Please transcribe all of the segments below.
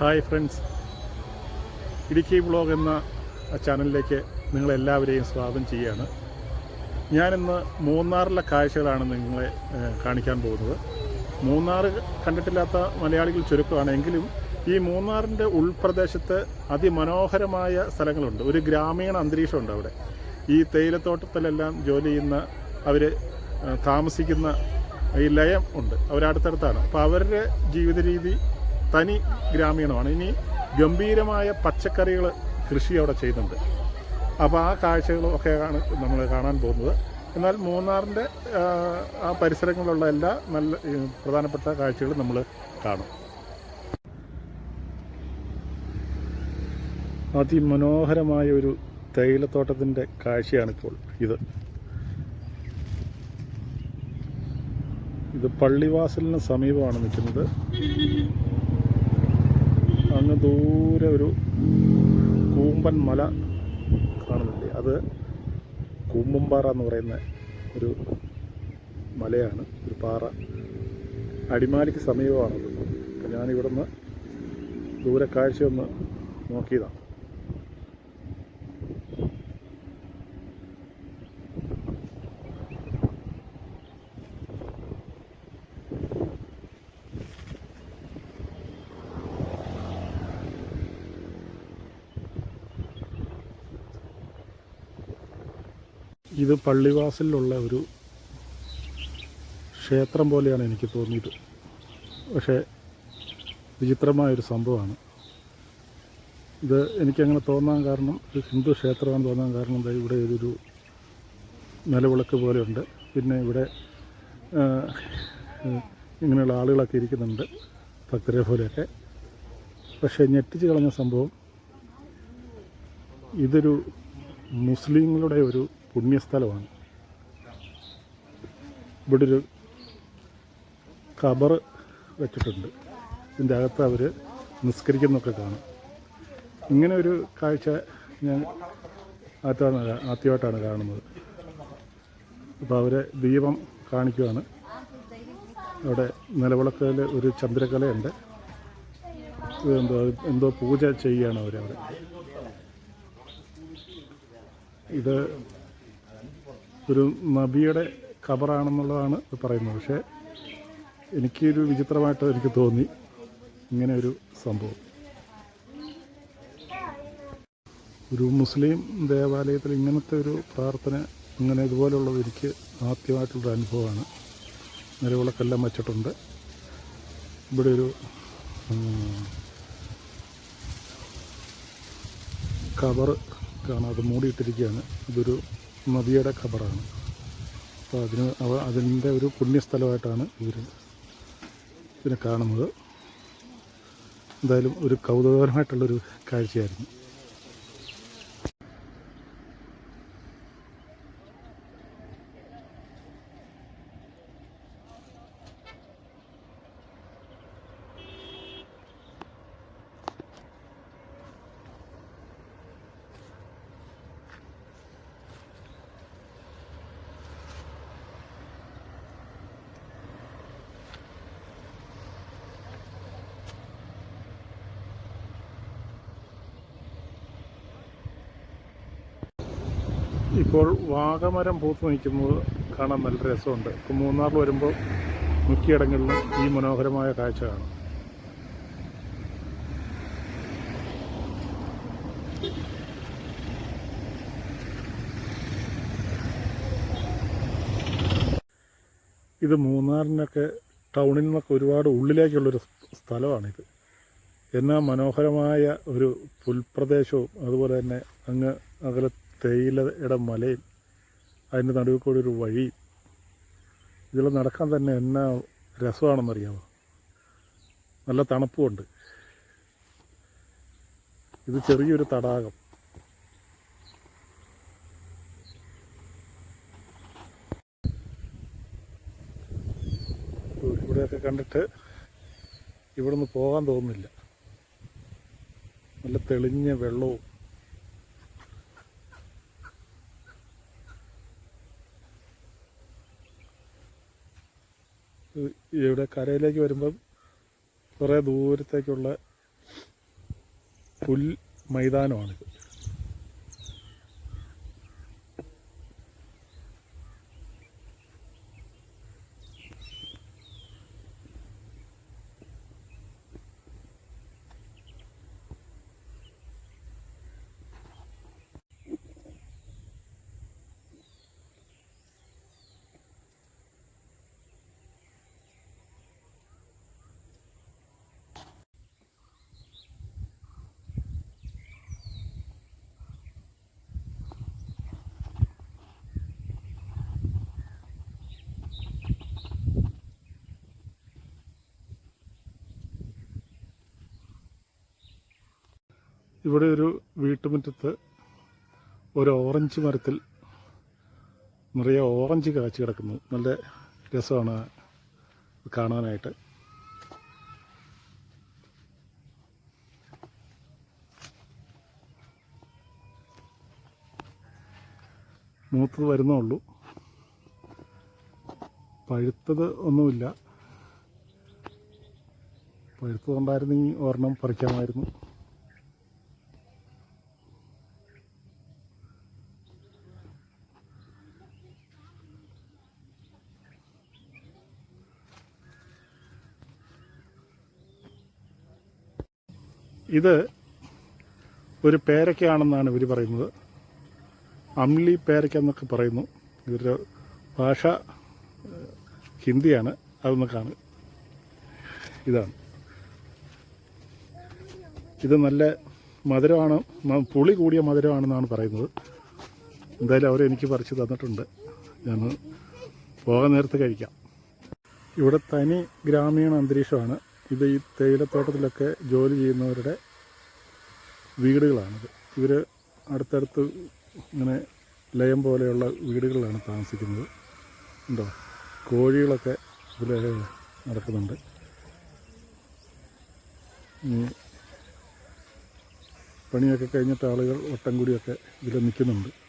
Hi friends. Idukki blog എന്ന ചാനലിലേക്ക് നിങ്ങളെല്ലാവരെയും സ്വാഗതം ചെയ്യുകയാണ്. ഞാനിന്ന് മൂന്നാറിലെ കാഴ്ചകളാണ് നിങ്ങളെ കാണിക്കാൻ പോകുന്നത്. മൂന്നാർ കണ്ടിട്ടില്ലാത്ത മലയാളികൾ ചുരുക്കമാണ്. എങ്കിലും ഈ മൂന്നാറിന്റെ ഉൾപ്രദേശത്ത് അതിമനോഹരമായ സ്ഥലങ്ങളുണ്ട്. ഒരു ഗ്രാമീണ അന്തരീക്ഷമുണ്ട് അവിടെ. ഈ തേയിലത്തോട്ടത്തിലെല്ലാം ജോലി ചെയ്യുന്ന അവർ താമസിക്കുന്ന ഈ ലയം ഉണ്ട്. അവരടുത്തടുത്താണ് അപ്പോൾ അവരുടെ ജീവിത രീതി തനി ഗ്രാമീണമാണ്. ഇനി ഗംഭീരമായ പച്ചക്കറികൾ കൃഷി അവിടെ ചെയ്യുന്നുണ്ട്. അപ്പോൾ ആ കാഴ്ചകളും ഒക്കെയാണ് നമ്മൾ കാണാൻ പോകുന്നത്. എന്നാൽ മൂന്നാറിന്റെ ആ, പരിസരങ്ങളിലുള്ള എല്ലാ നല്ല പ്രധാനപ്പെട്ട കാഴ്ചകളും നമ്മൾ കാണും. അതിമനോഹരമായ ഒരു തേയിലത്തോട്ടത്തിന്റെ കാഴ്ചയാണിപ്പോൾ ഇത്. ഇത് പള്ളിവാസലിന് സമീപമാണ് നിൽക്കുന്നത്. അങ്ങ് ദൂരെ ഒരു കൂമ്പൻ മല കാണുന്നില്ലേ അത് കൂമ്പമ്പാറ എന്ന് പറയുന്ന ഒരു മലയാണ്. ഒരു പാറ അടിമാലിക്ക് സമീപമാണത്. അപ്പം ഞാനിവിടുന്ന് ദൂരെ കാഴ്ച ഒന്ന് നോക്കിയതാണ് ഇത് പള്ളിവാസലിലുള്ള ഒരു ക്ഷേത്രം പോലെയാണ് എനിക്ക് തോന്നിയത്. പക്ഷേ വിചിത്രമായൊരു സംഭവമാണ്. ഇത് എനിക്കങ്ങനെ തോന്നാൻ കാരണം ഒരു ഹിന്ദു ക്ഷേത്രമാണ് തോന്നാൻ കാരണം ഇവിടെ ഒരു നിലവിളക്ക് പോലെയുണ്ട്. പിന്നെ ഇവിടെ ഇങ്ങനെയുള്ള ആളുകളൊക്കെ ഇരിക്കുന്നുണ്ട് ഭക്തരെ പോലെയൊക്കെ. പക്ഷേ ഞെട്ടിച്ച് കളഞ്ഞ സംഭവം ഇതൊരു മുസ്ലിങ്ങളുടെ ഒരു പുണ്യസ്ഥലമാണ് ഇവിടെ ഒരു ഖബർ വെച്ചിട്ടുണ്ട്. ഇതിന്റെ അകത്ത് അവർ നിസ്കരിക്കുന്നൊക്കെ കാണും. ഇങ്ങനെ ഒരു കാഴ്ച ഞാൻ ആദ്യമാണ് ആദ്യമായിട്ടാണ് കാണുന്നത്. അപ്പോൾ അവർ ദീപം കാണിക്കുവാണ്. അവിടെ നിലവിളക്കിൽ ഒരു ചന്ദ്രകലയുണ്ട്. എന്തോ എന്തോ പൂജ ചെയ്യുകയാണ് അവരവിടെ. ഇത് ഒരു നബിയുടെ ഖബറാണെന്നുള്ളതാണ് പറയുന്നത്. പക്ഷേ എനിക്കൊരു വിചിത്രമായിട്ട് എനിക്ക് തോന്നി ഇങ്ങനെ ഒരു സംഭവം. ഒരു മുസ്ലിം ദേവാലയത്തിൽ ഇങ്ങനത്തെ ഒരു പ്രാർത്ഥന ഇങ്ങനെ ഇതുപോലുള്ളത് എനിക്ക് ആദ്യമായിട്ടുള്ളൊരു അനുഭവമാണ്. നിലവിളക്കെല്ലാം വച്ചിട്ടുണ്ട്. ഇവിടെ ഒരു കവറ് കവർ കാണാം അത് മൂടിയിട്ടിരിക്കുകയാണ്. ഇതൊരു നദിയുടെ ഖബറാണ്. അപ്പോൾ അതിന് അവ അതിന്റെ ഒരു പുണ്യസ്ഥലമായിട്ടാണ് ഇവർ ഇതിനെ കാണുന്നത്. എന്തായാലും ഒരു കൗതുകപരമായിട്ടുള്ളൊരു കാഴ്ചയായിരുന്നു. ഇപ്പോൾ വാഗമരം പൂത്ത് നിൽക്കുന്നത് കാണാൻ നല്ല രസമുണ്ട്. ഇപ്പോൾ മൂന്നാറിൽ വരുമ്പോൾ മിക്കയിടങ്ങളിലും ഈ മനോഹരമായ കാഴ്ച കാണും. ഇത് മൂന്നാറിനൊക്കെ ടൗണിൽ നിന്നൊക്കെ ഒരുപാട് ഉള്ളിലേക്കുള്ളൊരു സ്ഥലമാണിത്. എന്നാ മനോഹരമായ ഒരു പുൽപ്രദേശവും അതുപോലെ തന്നെ അങ്ങ് അകലെ തേയിലയുടെ മലയും അതിന്റെ നടുവിൽ കൂടി ഒരു വഴി. ഇതിൽ നടക്കാൻ തന്നെ എന്നാ രസമാണെന്നറിയാമോ നല്ല തണുപ്പുമുണ്ട് ഇത് ചെറിയൊരു തടാകം. ഇവിടെയൊക്കെ കണ്ടിട്ട് ഇവിടെ പോകാൻ തോന്നുന്നില്ല. നല്ല തെളിഞ്ഞ വെള്ളവും ഇവിടെ കരയിലേക്ക് വരുമ്പം കുറേ ദൂരത്തേക്കുള്ള പുൽ മൈതാനമാണിത്. ഇവിടെ ഒരു വീട്ടുമുറ്റത്ത് ഒരു ഓറഞ്ച് മരത്തിൽ നിറയെ ഓറഞ്ച് കാച്ചു കിടക്കുന്നു. നല്ല രസമാണ് കാണാനായിട്ട്. മൂത്തത് വരുന്നേ ഉള്ളൂ. പഴുത്തത് ഒന്നുമില്ല. പഴുത്തതുണ്ടായിരുന്നെങ്കിൽ ഒരെണ്ണം പറിക്കാമായിരുന്നു. ഇത് ഒരു പേരയ്ക്കാണെന്നാണ് ഇവർ പറയുന്നത്. അംലി പേരയ്ക്ക എന്നൊക്കെ പറയുന്നു. ഇവരുടെ ഭാഷ ഹിന്ദിയാണ്. അതൊന്ന് കാണുക. ഇതാണ്. ഇത് നല്ല മധുരമാണ് പുളി കൂടിയ മധുരമാണെന്നാണ് പറയുന്നത്. എന്തായാലും അവരെനിക്ക് പറിച്ച് തന്നിട്ടുണ്ട്. ഞാൻ പോകാൻ നേരത്ത് കഴിക്കാം. ഇവിടെ തനി ഗ്രാമീണ അന്തരീക്ഷമാണ്. ഇത് ഈ തേയിലത്തോട്ടത്തിലൊക്കെ ജോലി ചെയ്യുന്നവരുടെ വീടുകളാണിത്. ഇവർ അടുത്തടുത്ത് ഇങ്ങനെ ലയം പോലെയുള്ള വീടുകളിലാണ് താമസിക്കുന്നത്. ഉണ്ടോ? കോഴികളൊക്കെ ഇതിൽ നടക്കുന്നുണ്ട്. പണിയൊക്കെ കഴിഞ്ഞിട്ട് ആളുകൾ വട്ടം കൂടിയൊക്കെ ഇതിൽ നിൽക്കുന്നുണ്ട്.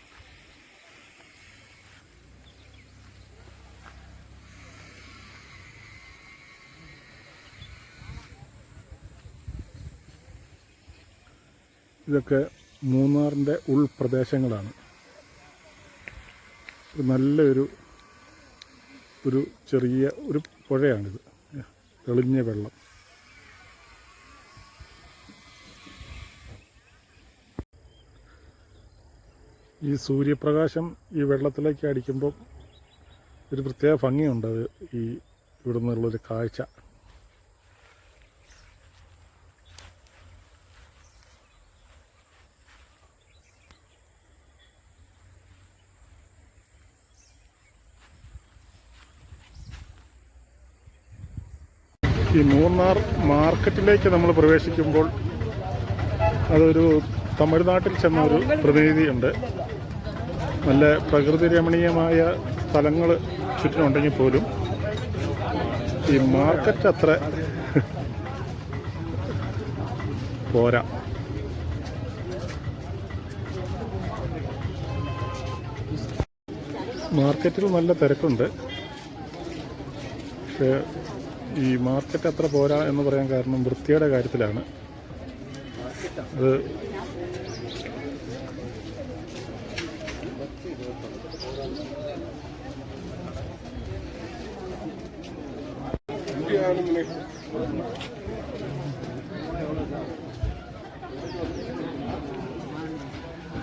ഇതൊക്കെ മൂന്നാറിന്റെ ഉൾപ്രദേശങ്ങളാണ്. നല്ലൊരു ഒരു ചെറിയ ഒരു പുഴയാണിത്. തെളിഞ്ഞ വെള്ളം. ഈ സൂര്യപ്രകാശം ഈ വെള്ളത്തിലേക്ക് അടിക്കുമ്പോൾ ഒരു പ്രത്യേക ഭംഗിയുണ്ട് അത് ഈ ഇവിടെ നിന്നുള്ളൊരു കാഴ്ച. ഈ മൂന്നാർ മാർക്കറ്റിലേക്ക് നമ്മൾ പ്രവേശിക്കുമ്പോൾ അതൊരു തമിഴ്നാട്ടിൽ ചെന്ന ഒരു പ്രതിനിധിയുണ്ട്. നല്ല പ്രകൃതി രമണീയമായ സ്ഥലങ്ങൾ ചുറ്റിനുണ്ടെങ്കിൽ പോലും ഈ മാർക്കറ്റ് അത്ര പോരാ. മാർക്കറ്റിൽ നല്ല തിരക്കുണ്ട്. പക്ഷേ ഈ മാർക്കറ്റ് അത്ര പോരാ എന്ന് പറയാൻ കാരണം വൃത്തിയുടെ കാര്യത്തിലാണ്. അത്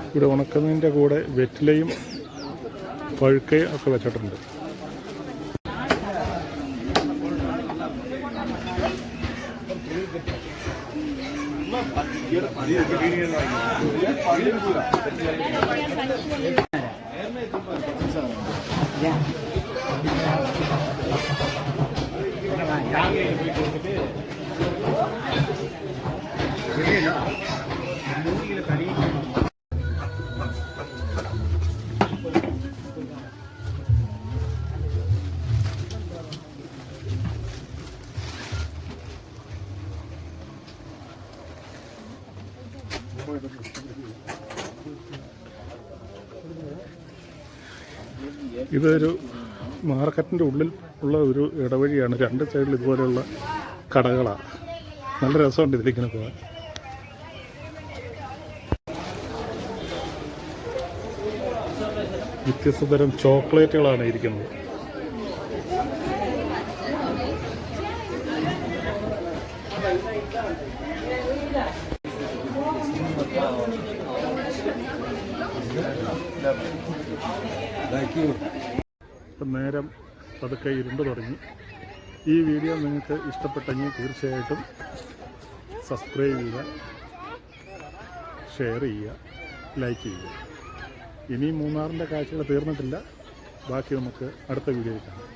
ഇവിടെ ഉണക്കുന്നതിന്റെ കൂടെ വെറ്റിലയും പഴുക്കയും ഒക്കെ വെച്ചിട്ടുണ്ട്. Yeah. ഇതൊരു മാർക്കറ്റിന്റെ ഉള്ളിൽ ഉള്ള ഒരു ഇടവഴിയാണ്. രണ്ട് സൈഡിൽ ഇതുപോലെയുള്ള കടകളാണ്. നല്ല രസമുണ്ട് ഇതിലിങ്ങനെ പോകാൻ. വ്യത്യസ്ത തരം ചോക്ലേറ്റുകളാണ് ഇരിക്കുന്നത്. ഇപ്പം നേരം പതുക്കെ ഇരുണ്ട് തുടങ്ങി. ഈ വീഡിയോ നിങ്ങൾക്ക് ഇഷ്ടപ്പെട്ടെങ്കിൽ തീർച്ചയായിട്ടും സബ്സ്ക്രൈബ് ചെയ്യുക ഷെയർ ചെയ്യുക ലൈക്ക് ചെയ്യുക. ഇനി മൂന്നാറിന്റെ കാഴ്ചകൾ തീർന്നിട്ടില്ല. ബാക്കി നമുക്ക് അടുത്ത വീഡിയോയിൽ കാണാം.